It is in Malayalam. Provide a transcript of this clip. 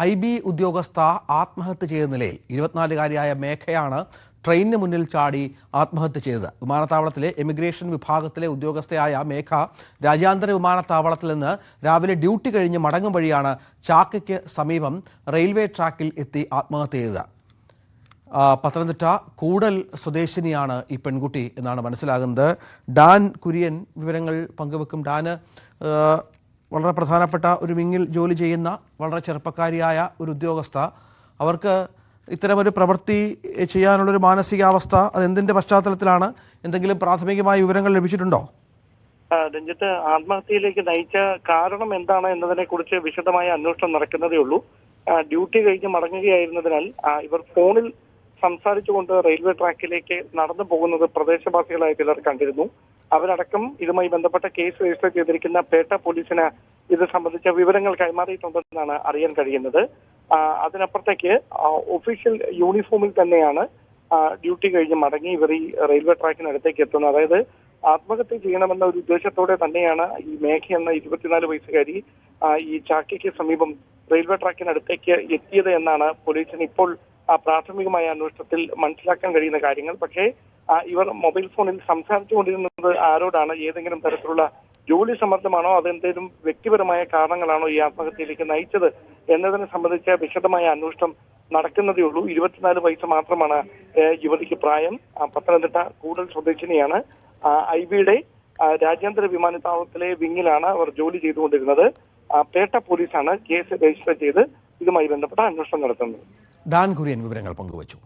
ഐ ബി ഉദ്യോഗസ്ഥ ആത്മഹത്യ ചെയ്ത നിലയിൽ ഇരുപത്തിനാലുകാരിയായ മേഘയാണ് ട്രെയിനിന് മുന്നിൽ ചാടി ആത്മഹത്യ ചെയ്തത്. വിമാനത്താവളത്തിലെ എമിഗ്രേഷൻ വിഭാഗത്തിലെ ഉദ്യോഗസ്ഥയായ മേഘ രാജ്യാന്തര വിമാനത്താവളത്തിൽ നിന്ന് രാവിലെ ഡ്യൂട്ടി കഴിഞ്ഞ് മടങ്ങും വഴിയാണ് ചാക്കയ്ക്ക് സമീപം റെയിൽവേ ട്രാക്കിൽ എത്തി ആത്മഹത്യ ചെയ്തത്. പത്തനംതിട്ട കൂടൽ സ്വദേശിനിയാണ് ഈ പെൺകുട്ടി എന്നാണ് മനസ്സിലാകുന്നത്. ഡാൻ കുര്യൻ വിവരങ്ങൾ പങ്കുവെക്കും. ഡാന് വളരെ പ്രധാനപ്പെട്ട ഒരു വിങ്ങിൽ ജോലി ചെയ്യുന്ന വളരെ ചെറുപ്പക്കാരിയായ ഒരു ഉദ്യോഗസ്ഥ. അവർക്ക് ഇത്തരമൊരു പ്രവൃത്തി ചെയ്യാനുള്ളൊരു മാനസികാവസ്ഥ അത് എന്തിന്റെ പശ്ചാത്തലത്തിലാണ്? എന്തെങ്കിലും പ്രാഥമികമായ വിവരങ്ങൾ ലഭിച്ചിട്ടുണ്ടോ? രഞ്ജിത്ത് ആത്മഹത്യയിലേക്ക് നയിച്ച കാരണം എന്താണ് എന്നതിനെ കുറിച്ച് വിശദമായ അന്വേഷണം നടക്കുന്നതേ ഉള്ളൂ. ഡ്യൂട്ടി കഴിഞ്ഞ് മടങ്ങുകയായിരുന്നതിനാൽ ഇവർ ഫോണിൽ സംസാരിച്ചുകൊണ്ട് റെയിൽവേ ട്രാക്കിലേക്ക് നടന്നു പോകുന്നത് പ്രദേശവാസികളായ ചിലർ കണ്ടിരുന്നു. അവരടക്കം ഇതുമായി ബന്ധപ്പെട്ട കേസ് രജിസ്റ്റർ ചെയ്തിരിക്കുന്ന പേട്ട പോലീസിന് ഇത് സംബന്ധിച്ച വിവരങ്ങൾ കൈമാറിയിട്ടുണ്ടെന്നാണ് അറിയാൻ കഴിയുന്നത്. അതിനപ്പുറത്തേക്ക് ഒഫീഷ്യൽ യൂണിഫോമിൽ തന്നെയാണ് ഡ്യൂട്ടി കഴിഞ്ഞ് മടങ്ങി ഇവർ ഈ റെയിൽവേ ട്രാക്കിനടുത്തേക്ക് എത്തുന്നത്. അതായത് ആത്മഹത്യ ചെയ്യണമെന്ന ഒരു ഉദ്ദേശത്തോടെ തന്നെയാണ് ഈ മേഘ എന്ന ഇരുപത്തിനാല് വയസ്സുകാരി ഈ ചാക്കയ്ക്ക് സമീപം റെയിൽവേ ട്രാക്കിനടുത്തേക്ക് എത്തിയത് എന്നാണ് പോലീസിന് ഇപ്പോൾ പ്രാഥമികമായ അന്വേഷണത്തിൽ മനസ്സിലാക്കാൻ കഴിയുന്ന കാര്യങ്ങൾ. പക്ഷേ ഇവർ മൊബൈൽ ഫോണിൽ സംസാരിച്ചുകൊണ്ടിരുന്നത് ആരോടാണ്? ഏതെങ്കിലും തരത്തിലുള്ള ജോലി സമ്മർദ്ദമാണോ? അതെന്തെങ്കിലും വ്യക്തിപരമായ കാരണങ്ങളാണോ ഈ ആത്മഹത്യയിലേക്ക് നയിച്ചത് എന്നതിനെ സംബന്ധിച്ച വിശദമായ അന്വേഷണം നടക്കുന്നതേ ഉള്ളൂ. ഇരുപത്തിനാല് വയസ്സ് മാത്രമാണ് യുവതിക്ക് പ്രായം. പത്തനംതിട്ട കൂടൽ സ്വദേശിനിയാണ്. ഐ ബിയുടെ രാജ്യാന്തര വിമാനത്താവളത്തിലെ വിങ്ങിലാണ് അവർ ജോലി ചെയ്തുകൊണ്ടിരുന്നത്. പേട്ട പോലീസാണ് കേസ് രജിസ്റ്റർ ചെയ്ത് ഇതുമായി ബന്ധപ്പെട്ട അന്വേഷണം നടത്തുന്നത്. ഡാൻ കുര്യൻ വിവരങ്ങൾ പങ്കുവച്ചു.